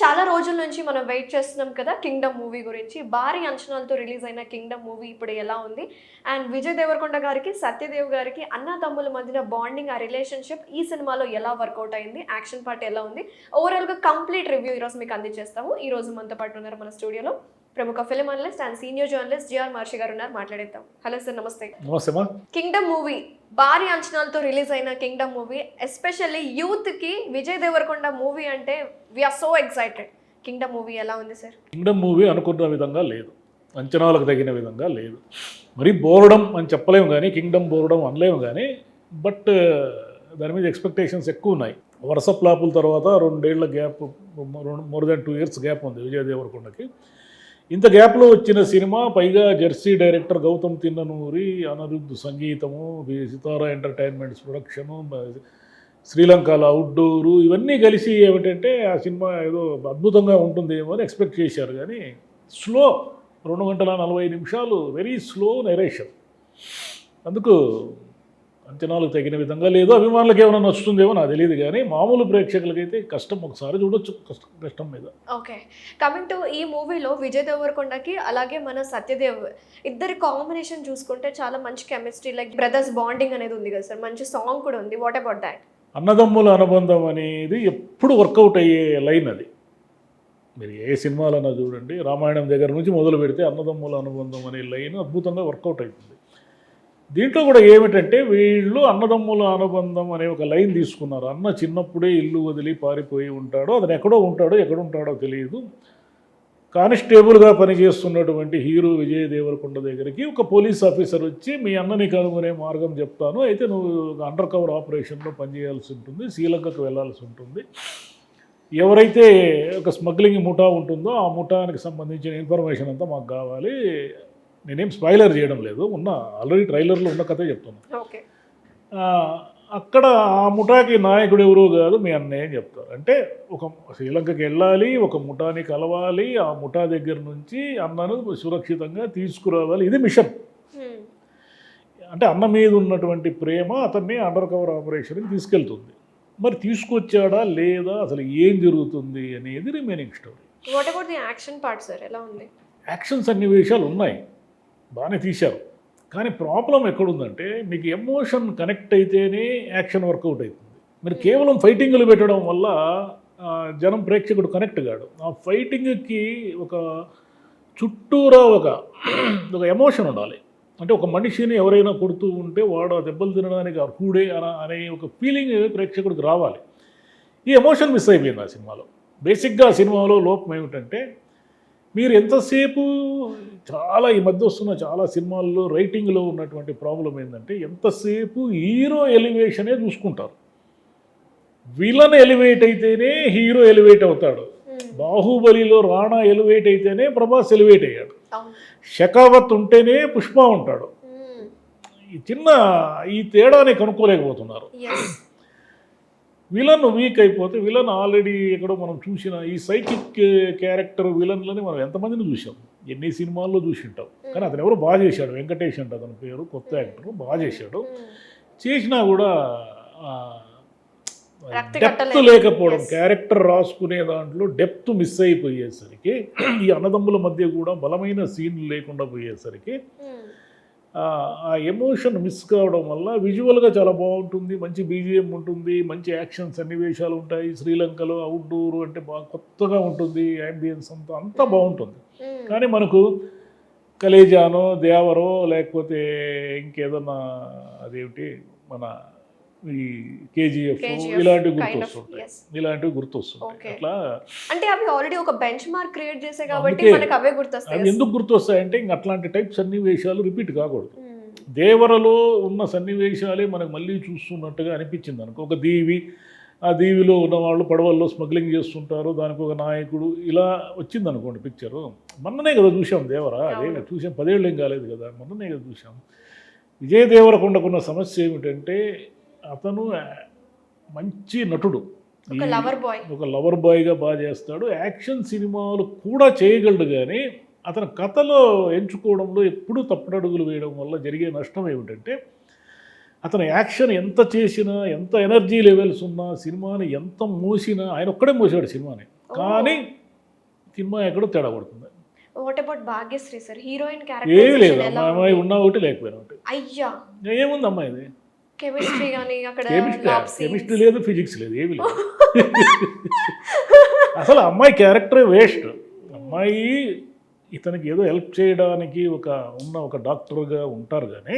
చాలా రోజుల నుంచి మనం వెయిట్ చేస్తున్నాం కదా కింగ్డమ్ మూవీ గురించి. భారీ అంచనాలతో రిలీజ్ అయిన కింగ్డమ్ మూవీ ఇప్పుడు ఎలా ఉంది? అండ్ విజయ్ దేవరకొండ గారికి సత్యదేవ్ గారికి అన్నదమ్ముల మధ్యన బాండింగ్ ఆ రిలేషన్షిప్ ఈ సినిమాలో ఎలా వర్కౌట్ అయింది? యాక్షన్ పార్ట్ ఎలా ఉంది? ఓవరాల్గా కంప్లీట్ రివ్యూ ఈరోజు మీకు అందించేస్తాము. ఈ రోజు మనతో పాటు ఉన్నారు మన స్టూడియోలో ప్రముఖ film analyst and senior journalist GR Maharshi గారు ఉన్నారు. మాట్లాడేద్దాం. హలో సార్ నమస్తే. కింగ్డమ్ మూవీ భారీ అంచనాలతో రిలీజ్ అయిన కింగ్డమ్ మూవీ ఎస్పెషల్లీ యూత్కి విజయ్ దేవరకొండ మూవీ అంటే we're so excited Kingdom movie ఎలా ఉంది సార్ కింగ్డమ్ మూవీ అనుకున్న విధంగా లేదు. అంచనాలకు తగిన విధంగా లేదు. మరి బోరడం అని చెప్పలేము కానీ కింగ్డమ్ బోరడం అనలేము కానీ బట్ uh, దాని మీద ఎక్స్పెక్టేషన్స్ ఎక్కువ ఉన్నాయి. వరుస ప్లాపుల తర్వాత రెండేళ్ళ gap more than two years gap ఉంది విజయ్ దేవరకొండకి. ఇంత గ్యాప్లో వచ్చిన సినిమా పైగా జెర్సీ డైరెక్టర్ గౌతమ్ తిన్ననూరి అనిరుద్ధ్ సంగీతము సితారా ఎంటర్టైన్మెంట్స్ ప్రొడక్షను శ్రీలంకలో అవుట్డోరు ఇవన్నీ కలిసి ఏమిటంటే ఆ సినిమా ఏదో అద్భుతంగా ఉంటుందేమో అని ఎక్స్పెక్ట్ చేశారు. కానీ స్లో రెండు గంటల నలభై నిమిషాలు వెరీ స్లో నెరేషన్. అందుకు అంచనాలకు తగిన విధంగా లేదు అభిమానులకు ఏమైనా నచ్చుతుందేమో నాకు తెలియదు కానీ మామూలు ప్రేక్షకులకైతే కష్టం ఒకసారి చూడొచ్చు కష్టం కష్టం మీద. ఓకే. కమింగ్ టు ఈ మూవీలో విజయ్ దేవరకొండకి అలాగే మన సత్యదేవ్ ఇద్దరి కాంబినేషన్ చూసుకుంటే చాలా మంచి కెమిస్ట్రీ లైక్ బ్రదర్స్ బాండింగ్ అనేది ఉంది కదా సార్ మంచి సాంగ్ కూడా ఉంది. వాట్ అబౌట్ దాట్ అన్నదమ్ముల అనుబంధం అనేది ఎప్పుడు వర్కౌట్ అయ్యే లైన్ అది. మీరు ఏ సినిమాలన్నా చూడండి రామాయణం దగ్గర నుంచి మొదలు పెడితే అన్నదమ్ముల అనుబంధం అనే లైన్ అద్భుతంగా వర్కౌట్ అవుతుంది. దీంట్లో కూడా ఏమిటంటే వీళ్ళు అన్నదమ్ముల అనుబంధం అనే ఒక లైన్ తీసుకున్నారు. అన్న చిన్నప్పుడే ఇల్లు వదిలి పారిపోయి ఉంటాడో అతను ఎక్కడో ఉంటాడో ఎక్కడ ఉంటాడో తెలియదు. కానిస్టేబుల్గా పనిచేస్తున్నటువంటి హీరో విజయ్ దేవరకొండ దగ్గరికి ఒక పోలీస్ ఆఫీసర్ వచ్చి మీ అన్నని కనుగొనే మార్గం చెప్తాను. అయితే నువ్వు అండర్ కవర్ ఆపరేషన్లో పనిచేయాల్సి ఉంటుంది శ్రీలంకకు వెళ్ళాల్సి ఉంటుంది. ఎవరైతే ఒక స్మగ్లింగ్ ముఠా ఉంటుందో ఆ ముఠానికి సంబంధించిన ఇన్ఫర్మేషన్ అంతా మాకు కావాలి. నేనేం స్పాయిలర్ చేయడం లేదు ఉన్న ఆల్రెడీ ట్రైలర్లో ఉన్న కథే చెప్తున్నాను అక్కడ ఆ ముఠాకి నాయకుడు ఎవరో కాదు మీ అన్నయ్య అని చెప్తారు? అంటే ఒక శ్రీలంకకి వెళ్ళాలి ఒక ముఠాని కలవాలి ఆ ముఠా దగ్గర నుంచి అన్నను సురక్షితంగా తీసుకురావాలి. ఇది మిషన్. అంటే అన్న మీద ఉన్నటువంటి ప్రేమ అతన్ని అండర్ కవర్ ఆపరేషన్కి తీసుకెళ్తుంది. మరి తీసుకొచ్చాడా లేదా అసలు ఏం జరుగుతుంది అనేది remaining story action part sir ఎలా ఉంది? యాక్షన్ సన్నివేశాలు ఉన్నాయి. బాగానే తీశారు. కానీ ప్రాబ్లం ఎక్కడుందంటే మీకు ఎమోషన్ కనెక్ట్ అయితేనే యాక్షన్ వర్కౌట్ అవుతుంది. మీరు కేవలం ఫైటింగ్లు పెట్టడం వల్ల జనం ప్రేక్షకుడు కనెక్ట్ కాడు. ఆ ఫైటింగ్కి ఒక చుట్టూరా ఒక ఒక ఎమోషన్ ఉండాలి. అంటే ఒక మనిషిని ఎవరైనా కొడుతూ ఉంటే వాడు ఆ దెబ్బలు తినడానికి అర్హుడే అన అనే ఒక ఫీలింగ్ ప్రేక్షకుడికి రావాలి. ఈ ఎమోషన్ మిస్ అయిపోయింది ఆ సినిమాలో. బేసిక్గా ఆ సినిమాలో లోపం ఏమిటంటే మీరు ఎంతసేపు చాలా ఈ మధ్య వస్తున్న చాలా సినిమాల్లో రైటింగ్లో ఉన్నటువంటి ప్రాబ్లం ఏంటంటే ఎంతసేపు హీరో ఎలివేషనే చూసుకుంటారు. విలన్ ఎలివేట్ అయితేనే హీరో ఎలివేట్ అవుతాడు. బాహుబలిలో రాణా ఎలివేట్ అయితేనే ప్రభాస్ ఎలివేట్ అయ్యాడు. షకావత్ ఉంటేనే పుష్ప ఉంటాడు. ఈ చిన్న ఈ తేడాని కనుక్కోలేకపోతున్నారు. విలన్ వీక్ అయిపోతే విలన్ ఆల్రెడీ ఎక్కడో మనం చూసిన ఈ సైకిక్ క్యారెక్టర్ విలన్లని మనం ఎంతమందిని చూసాం ఎన్ని సినిమాల్లో చూసి ఉంటాం కానీ అతను ఎవరు బాగా చేశాడు? వెంకటేష్ అంట అతని పేరు కొత్త యాక్టర్ బాగా చేశాడు. చేసినా కూడా డెప్త్. లేకపోవడం. క్యారెక్టర్ రాసుకునే దాంట్లో డెప్త్ మిస్ అయిపోయేసరికి ఈ అన్నదమ్ముల మధ్య కూడా బలమైన సీన్లు లేకుండా పోయేసరికి ఆ ఎమోషన్ మిస్ కావడం వల్ల విజువల్గా చాలా బాగుంటుంది. మంచి బీజిఎం ఉంటుంది. మంచి యాక్షన్ సన్నివేశాలు ఉంటాయి. శ్రీలంకలో అవుట్డోర్ అంటే బాగా కొత్తగా ఉంటుంది యాంబియన్స్ అంతా. అంతా బాగుంటుంది. కానీ మనకు కలేజానో దేవరో లేకపోతే ఇంకేదన్నా అదేమిటి? మన ఈ కేజీఎఫ్ ఇలాంటివి గుర్తొస్తుంటాయి. ఇలాంటివి గుర్తొస్తుంటాయి. అట్లా అంటే అవి ఆల్రెడీ ఒక బెంచ్ మార్క్ క్రియేట్ చేసే కాబట్టి మనకు అవే అవి గుర్తొస్తాయి ఎందుకు గుర్తొస్తాయంటే ఇంక అట్లాంటి టైప్ సన్నివేశాలు రిపీట్ కాకూడదు Hmm. దేవరలో ఉన్న సన్నివేశాలే మనకు మళ్ళీ చూస్తున్నట్టుగా అనిపించింది అనుకో ఒక దీవి ఆ దీవిలో ఉన్న వాళ్ళు పడవల్లో స్మగ్లింగ్ చేస్తుంటారు దానికి ఒక నాయకుడు ఇలా వచ్చింది అనుకోండి పిక్చరు మొన్ననే కదా చూసాం దేవర అదే. చూసాం పదేళ్ళు ఏం కాలేదు కదా మొన్ననే కదా చూసాం విజయ్ దేవరకొండకున్న సమస్య ఏమిటంటే అతను మంచి నటుడు. ఒక లవర్ బాయ్ ఒక లవర్ బాయ్గా బాగా చేస్తాడు. యాక్షన్ సినిమాలు కూడా చేయగలడు కానీ అతను కథలో ఎంచుకోవడంలో ఎప్పుడూ తప్పుడడుగులు వేయడం వల్ల జరిగే నష్టం ఏమిటంటే అతను యాక్షన్ ఎంత చేసినా ఎంత ఎనర్జీ లెవెల్స్ ఉన్నా సినిమాని ఎంత మోసినా ఆయన ఒక్కడే మోసాడు సినిమాని. కానీ సినిమా ఎక్కడో తేడా పడుతుంది. What about Bhagyashri sir heroine ఏమీ లేదు. అమ్మాయి ఉన్నా ఒకటి లేకపోయినా ఒకటి. అయ్యా! ఏముంది అమ్మాయిది? కెమిస్ట్రీ కానీ అక్కడ కెమిస్ట్రీ. కెమిస్ట్రీ లేదు ఫిజిక్స్ లేదు ఏమి లేదు. అసలు అమ్మాయి క్యారెక్టరే వేస్ట్. అమ్మాయి ఇతనికి ఏదో హెల్ప్ చేయడానికి ఒక ఉన్న ఒక డాక్టర్గా ఉంటారు కానీ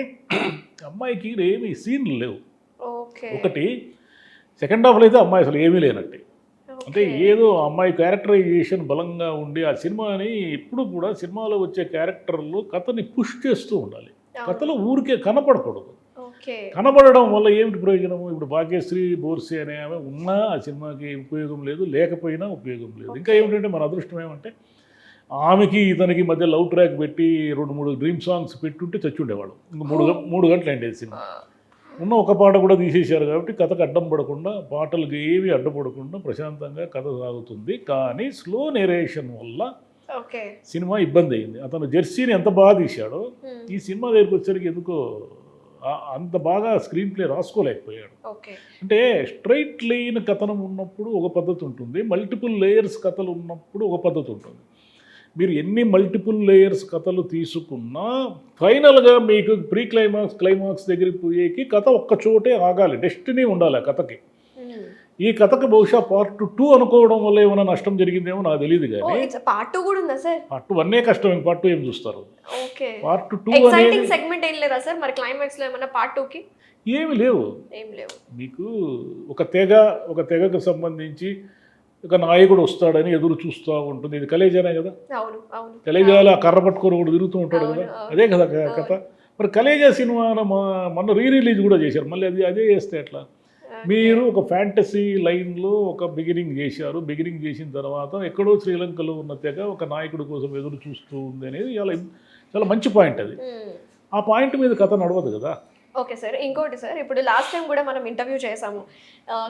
అమ్మాయికి ఏమి సీన్లు లేవు. ఒకటి సెకండ్ హాఫ్లో అయితే అమ్మాయి అసలు ఏమీ లేనట్టు. అంటే ఏదో అమ్మాయి క్యారెక్టరైజేషన్ బలంగా ఉండి ఆ సినిమాని ఎప్పుడు కూడా సినిమాలో వచ్చే క్యారెక్టర్లు కథని పుష్ చేస్తూ ఉండాలి. కథలో ఊరికే కనపడకూడదు. కనబడడం వల్ల ఏమిటి ప్రయోజనము? ఇప్పుడు భాగ్యశ్రీ బోర్సే అనే ఆమె ఉన్నా ఆ సినిమాకి ఉపయోగం లేదు లేకపోయినా ఉపయోగం లేదు. ఇంకా ఏమిటంటే మన అదృష్టం ఏమంటే ఆమెకి ఇతనికి మధ్య లవ్ ట్రాక్ పెట్టి రెండు మూడు డ్రీమ్ సాంగ్స్ పెట్టుంటే చచ్చుండేవాడు ఇంక మూడు మూడు గంటలు అయింది సినిమా. ఉన్న ఒక పాట కూడా తీసేశారు కాబట్టి కథకు అడ్డం పడకుండా పాటలకు ఏవి అడ్డపడకుండా ప్రశాంతంగా కథ సాగుతుంది. కానీ స్లో నెరేషన్ వల్ల సినిమా ఇబ్బంది అయింది. అతను జెర్సీని ఎంత బాగా తీశాడో ఈ సినిమా దగ్గరికి వచ్చేసరికి ఎందుకో అంత బాగా స్క్రీన్ ప్లే రాసుకోలేకపోయాడు. అంటే స్ట్రైట్ లైన్ కథనం ఉన్నప్పుడు ఒక పద్ధతి ఉంటుంది మల్టిపుల్ లేయర్స్ కథలు ఉన్నప్పుడు ఒక పద్ధతి ఉంటుంది. మీరు ఎన్ని మల్టిపుల్ లేయర్స్ కథలు తీసుకున్నా ఫైనల్గా మీకు ప్రీ క్లైమాక్స్ క్లైమాక్స్ దగ్గరికి పోయేకి కథ ఒక్క చోటే ఆగాలి డెస్టినీ ఉండాలి ఆ కథకి. ఈ కథకి బహుశా పార్ట్ టూ అనుకోవడం వల్ల ఏమైనా నష్టం జరిగిందేమో నాకు తెలియదు కానీ పార్ట్ టూ కూడా ఉందా సార్? పార్ట్ వన్నే కష్టం ఇంక పార్ట్ టూ ఏం చూస్తారు? పార్ట్ టూ ఎక్సైటింగ్ సెగ్మెంట్ ఏం లేదా సార్? మరి క్లైమాక్స్లో ఏమైనా పార్ట్ టూ కి? ఏమి లేవు. ఏం లేవు. మీకు ఒక తెగ ఒక తెగకు సంబంధించి ఒక నాయకుడు వస్తాడని ఎదురు చూస్తూ ఉంటుంది. ఇది కలేజానే కదా? అవును అవును. కలేజాలో ఆ కర్ర పట్టుకొని కూడా తిరుగుతూ ఉంటాడు కదా. అదే కదా కథ. మరి కలేజా సినిమా మొన్న రీ రిలీజ్ కూడా చేశారు. మళ్ళీ అది అదే చేస్తే ఎట్లా? మీరు ఒక ఫ్యాంటసీ లైన్లో ఒక బిగినింగ్ చేశారు. బిగినింగ్ చేసిన తర్వాత ఎక్కడో శ్రీలంకలో ఉన్న తెగ ఒక నాయకుడి కోసం ఎదురు చూస్తూ ఉంది అనేది చాలా చాలా మంచి పాయింట్ అది. ఆ పాయింట్ మీద కథ నడవదు కదా? ఓకే సార్ ఇంకోటి సార్ ఇప్పుడు లాస్ట్ టైం కూడా మనం ఇంటర్వ్యూ చేసాము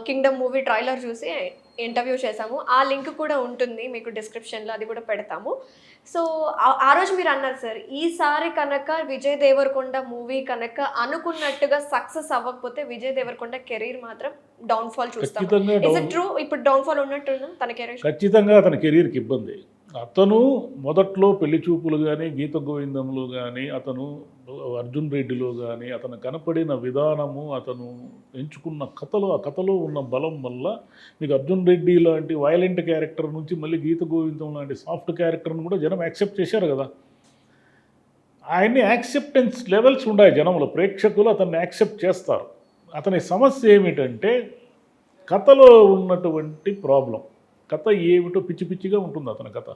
కింగ్డమ్ మూవీ ట్రైలర్ చూసి ఇంటర్వ్యూ చేసాము ఆ లింక్ కూడా ఉంటుంది మీకు డిస్క్రిప్షన్లో అది కూడా పెడతాము. సో ఆ- రోజు మీరు అన్నారు సార్ ఈసారి కనుక విజయ్ దేవరకొండ మూవీ కనుక అనుకున్నట్టుగా సక్సెస్ అవ్వకపోతే విజయ్ దేవరకొండ కెరీర్ మాత్రం డౌన్ఫాల్ చూస్తాం ట్రూ ఇప్పుడు డౌన్ఫాల్ ఉన్నట్టు తన కెరీర్? ఖచ్చితంగా అతని కెరీర్కి ఇబ్బంది. అతను మొదట్లో పెళ్ళి చూపులు కానీ గీత గోవిందంలో కానీ అతను అర్జున్ రెడ్డిలో కానీ అతను కనపడిన విధానము అతను ఎంచుకున్న కథలో ఆ కథలో ఉన్న బలం వల్ల మీకు అర్జున్ రెడ్డి లాంటి వైలెంట్ క్యారెక్టర్ నుంచి మళ్ళీ గీత గోవిందం లాంటి సాఫ్ట్ క్యారెక్టర్ను కూడా జనం యాక్సెప్ట్ చేశారు కదా. ఆయన్ని యాక్సెప్టెన్స్ లెవెల్స్ ఉన్నాయి జనంలో. ప్రేక్షకులు అతన్ని యాక్సెప్ట్ చేస్తారు. అతని సమస్య ఏమిటంటే కథలో ఉన్నటువంటి ప్రాబ్లం కథ ఏమిటో పిచ్చి పిచ్చిగా ఉంటుంది అతని కథ.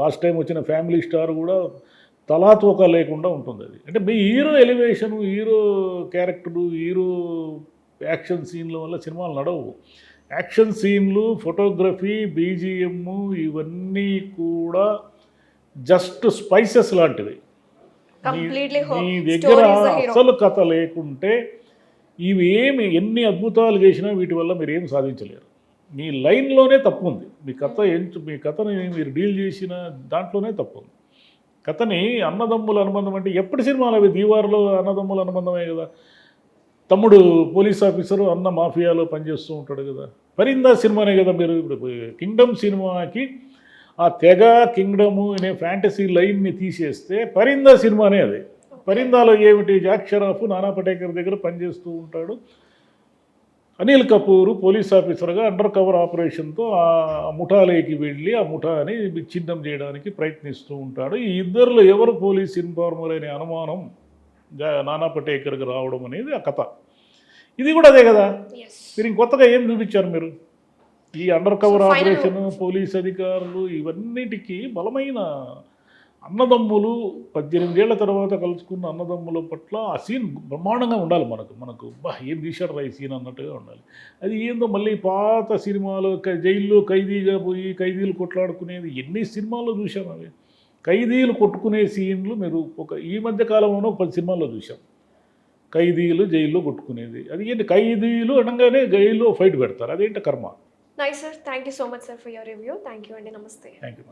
లాస్ట్ టైం వచ్చిన ఫ్యామిలీ స్టార్ కూడా తలాతోక లేకుండా ఉంటుంది అది. అంటే మీ hero elevation hero character hero action సీన్ల వల్ల సినిమాలు నడవు. యాక్షన్ సీన్లు ఫోటోగ్రఫీ బీజిఎమ్ ఇవన్నీ కూడా జస్ట్ స్పైసెస్ లాంటివి. మీ దగ్గర అసలు కథ లేకుంటే ఇవి ఏమి ఎన్ని అద్భుతాలు చేసినా వీటి వల్ల మీరు ఏం సాధించలేరు. మీ లైన్లోనే తప్పు ఉంది మీ కథ ఎంచు మీ కథని మీరు డీల్ చేసిన దాంట్లోనే తప్పు ఉంది కథని అన్నదమ్ముల అనుబంధం అంటే ఎప్పటి సినిమాలు అవి? దీవారులో అన్నదమ్ముల అనుబంధమే కదా. తమ్ముడు పోలీస్ ఆఫీసరు అన్న మాఫియాలో పనిచేస్తూ ఉంటాడు కదా. పరిందా సినిమానే కదా మీరు ఇప్పుడు కింగ్డమ్ సినిమాకి ఆ తెగ కింగ్డము అనే ఫ్యాంటసీ లైన్ని తీసేస్తే పరిందా సినిమానే అది. పరిందాలో ఏమిటి? జాక్ షరాఫ్ నానా పటేకర్ దగ్గర పనిచేస్తూ ఉంటాడు. అనిల్ కపూర్ పోలీస్ ఆఫీసర్గా అండర్ కవర్ ఆపరేషన్తో ఆ ముఠాలోకి వెళ్ళి ఆ ముఠాని విచ్ఛిన్నం చేయడానికి ప్రయత్నిస్తూ ఉంటాడు. ఈ ఇద్దరిలో ఎవరు పోలీస్ ఇన్ఫార్మర్ అనే అనుమానం నానా పటేకర్కి రావడం అనేది ఆ కథ. ఇది కూడా అదే కదా? మీరు ఇంకొత్తగా ఏం చూపించారు మీరు? ఈ అండర్ కవర్ ఆపరేషన్ పోలీస్ అధికారులు ఇవన్నిటికీ బలమైన అన్నదమ్ములు పద్దెనిమిది ఏళ్ళ తర్వాత కలుసుకున్న అన్నదమ్ముల పట్ల ఆ సీన్ బ్రహ్మాండంగా ఉండాలి మనకు. మనకు బా ఏం తీశాడు రా ఈ సీన్ అన్నట్టుగా ఉండాలి. అది ఏందో మళ్ళీ పాత సినిమాలు జైల్లో ఖైదీగా పోయి ఖైదీలు కొట్లాడుకునేది ఎన్ని సినిమాల్లో చూసాం అవి? ఖైదీలు కొట్టుకునే సీన్లు మీరు ఒక ఈ మధ్య కాలంలోనే ఒక పది సినిమాల్లో చూసాం ఖైదీలు జైల్లో కొట్టుకునేది. అది ఏంటి? ఖైదీలు అనగానే జైల్లో ఫైట్ పెడతారు. అదేంటి కర్మ? Nice sir thank you so much sir for your review thank you అండి. నమస్తే. Thank you